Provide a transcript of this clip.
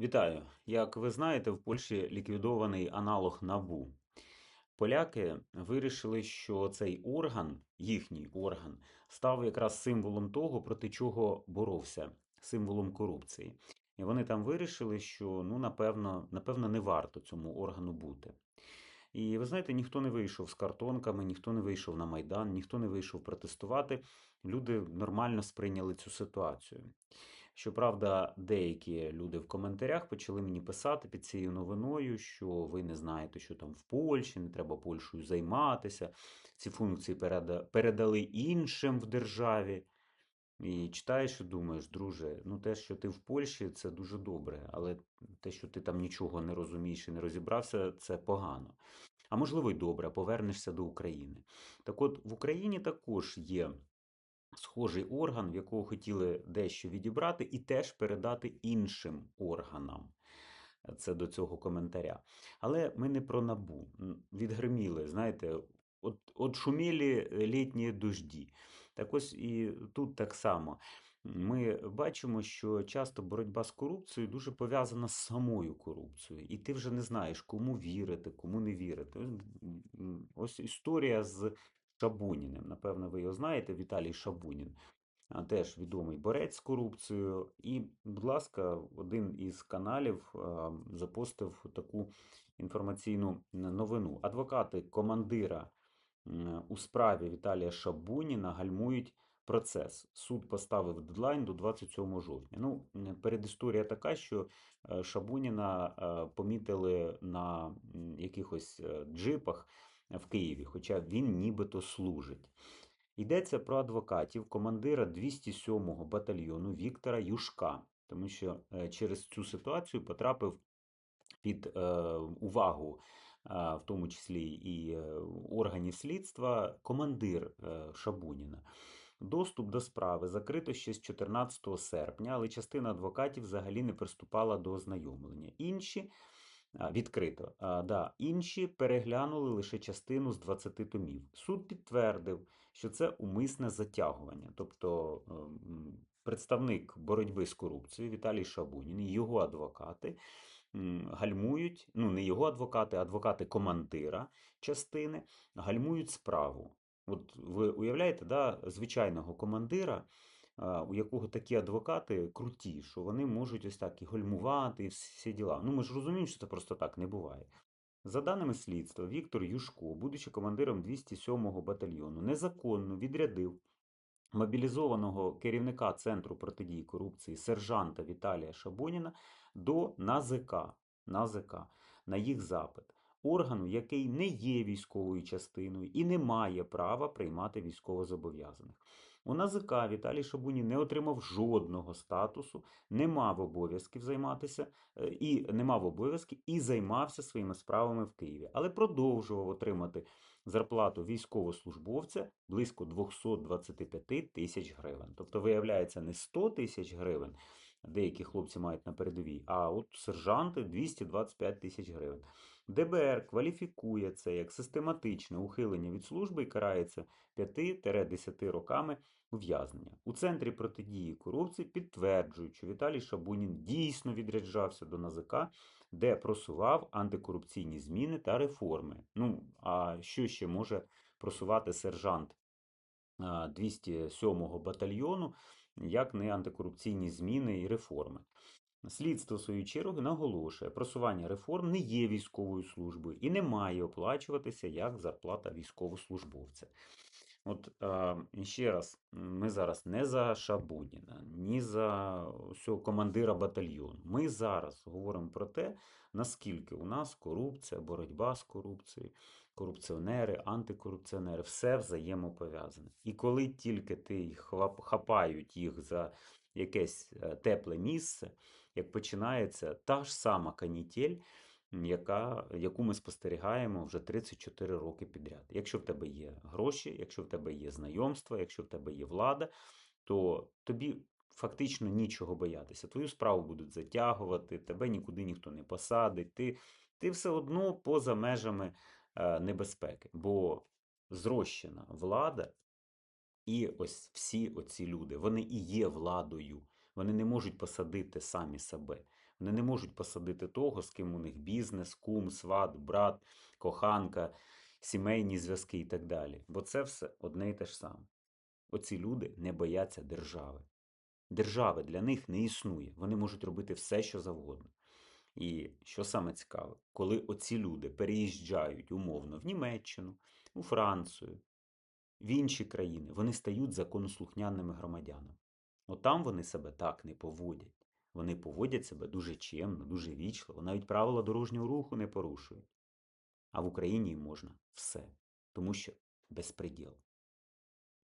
Вітаю! Як ви знаєте, в Польщі ліквідований аналог НАБУ. Поляки вирішили, що цей орган, їхній орган, став якраз символом того, проти чого боровся, символом корупції. І вони там вирішили, що ну, напевно, напевно, не варто цьому органу бути. І ви знаєте, ніхто не вийшов з картонками, ніхто не вийшов на Майдан, ніхто не вийшов протестувати. Люди нормально сприйняли цю ситуацію. Щоправда, деякі люди в коментарях почали мені писати під цією новиною, що ви не знаєте, що там в Польщі, не треба Польщею займатися. Ці функції передали іншим в державі. І читаєш і думаєш, друже, ну те, що ти в Польщі, це дуже добре, але те, що ти там нічого не розумієш і не розібрався, це погано. А можливо, й добре, повернешся до України. Так от в Україні також є схожий орган, в якого хотіли дещо відібрати, і теж передати іншим органам. Це до цього коментаря. Але ми не про набу. Відгриміли, знаєте, от, от шумілі літні дожді. Так ось і тут так само. Ми бачимо, що часто боротьба з корупцією дуже пов'язана з самою корупцією, і ти вже не знаєш, кому вірити, кому не вірити. Ось історія з Шабуніним. Напевно, ви його знаєте, Віталій Шабунін. Теж відомий борець з корупцією. І, будь ласка, один із каналів запостив таку інформаційну новину. Адвокати командира у справі Віталія Шабуніна гальмують процес. Суд поставив дедлайн до 27 жовтня. Ну, передісторія така, що е, Шабуніна е, помітили на якихось е, джипах в Києві, хоча він нібито служить. Йдеться про адвокатів командира 207-го батальйону Віктора Юшка, тому що е, через цю ситуацію потрапив під е, увагу, е, в тому числі і органів слідства, командир Шабуніна. Доступ до справи закрито ще з 14 серпня, але частина адвокатів взагалі не приступала до ознайомлення. Інші відкрито. А, да, інші переглянули лише частину з 20 томів. Суд підтвердив, що це умисне затягування. Тобто ем, представник боротьби з корупцією Віталій Шабунін і його адвокати гальмують, ну не його адвокати, а адвокати командира частини гальмують справу. От ви уявляєте, да, звичайного командира, у якого такі адвокати круті, що вони можуть ось так і гальмувати, і всі діла. Ну ми ж розуміємо, що це просто так не буває. За даними слідства, Віктор Юшко, будучи командиром 207-го батальйону, незаконно відрядив мобілізованого керівника Центру протидії корупції сержанта Віталія Шабуніна до НАЗК, НАЗК на їх запит. Органу, який не є військовою частиною і не має права приймати військовозобов'язаних. У НАЗК Віталій Шабунін не отримав жодного статусу, не мав обов'язків займатися е, і не мав обов'язків і займався своїми справами в Києві, але продовжував отримати зарплату військовослужбовця близько 225 тисяч гривень. Тобто, виявляється, не 100 тисяч гривень, деякі хлопці мають на передовій, а от сержанти 225 тисяч гривень. ДБР кваліфікує це як систематичне ухилення від служби і карається 5-10 роками ув'язнення. У Центрі протидії корупції підтверджують, що Віталій Шабунін дійсно відряджався до НАЗК, де просував антикорупційні зміни та реформи. Ну, а що ще може просувати сержант 207-го батальйону, як не антикорупційні зміни і реформи? Слідство, в свою чергу, наголошує, просування реформ не є військовою службою і не має оплачуватися як зарплата військовослужбовця. От ще раз, ми зараз не за Шабуніна, ні за всього командира батальйону. Ми зараз говоримо про те, наскільки у нас корупція, боротьба з корупцією, корупціонери, антикорупціонери, все взаємопов'язане. І коли тільки ти хапають їх за якесь е, тепле місце, як починається та ж сама канітель, яка, яку ми спостерігаємо вже 34 роки підряд. Якщо в тебе є гроші, якщо в тебе є знайомства, якщо в тебе є влада, то тобі фактично нічого боятися. Твою справу будуть затягувати, тебе нікуди ніхто не посадить, ти, ти все одно поза межами небезпеки. Бо зрощена влада і ось всі оці люди, вони і є владою. Вони не можуть посадити самі себе. Вони не можуть посадити того, з ким у них бізнес, кум, сват, брат, коханка, сімейні зв'язки і так далі. Бо це все одне і те ж саме. Оці люди не бояться держави. Держави для них не існує. Вони можуть робити все, що завгодно. І що саме цікаве, коли оці люди переїжджають умовно в Німеччину, у Францію, в інші країни, вони стають законослухняними громадянами. От там вони себе так не поводять. Вони поводять себе дуже чемно, дуже вічливо, навіть правила дорожнього руху не порушують. А в Україні їм можна все, тому що безпреділ.